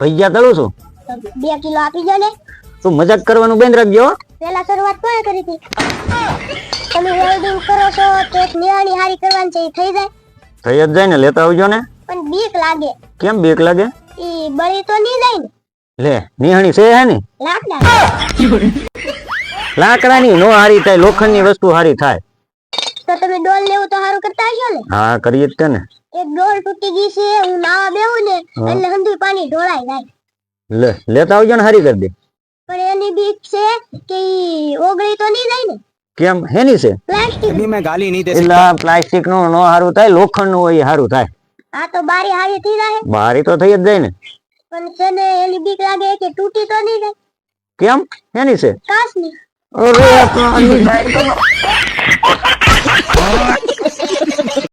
ભૈયા તળું છું? બે કિલો આપી દો ને. તું મજાક કરવાનું બંધ રાખજો પેલા શરૂઆત કોણે કરી હતી? તમે વેલ્ડિંગ કરો છો તો એક નિયાણી હારી કરવાની છે થઈ જાય. થઈ જ જાય ને લેતા આવજો ને. પણ બીક લાગે. કેમ બીક લાગે? ઈ બળી તો નહીં જાય ને. લે નિહાણી છે હે ને? લાકડા લાકડાની નો હારી થાય લોખંડની વસ્તુ હારી થાય. તો તમે ડોલ લેવું તો સારું કરતા હશો ને? હા કરીએ જ ને. એક ડોલ તૂટી ગઈ છે હું નાવા બેહું ને એટલે હંધુય પાણી ઢોળાઈ જાય. લે લેતા આવજો ને હારી કરી દે. પણ એની બીક છે કે ઓગળી તો નહીં જાય ને? કેમ હેની છે? પ્લાસ્ટિક. ની મે ગાલી નહીં દે એટલે પ્લાસ્ટિકનું નો હારું થાય લોખંડનું હોય હારું થાય. આ તો બારી હારી થઈ જાય. બારી તો થઈ જ જાય ને. પણ છે ને એની બીક લાગે કે તૂટી તો નહીં જાય. કેમ એની છે? કાસની અરે પાણી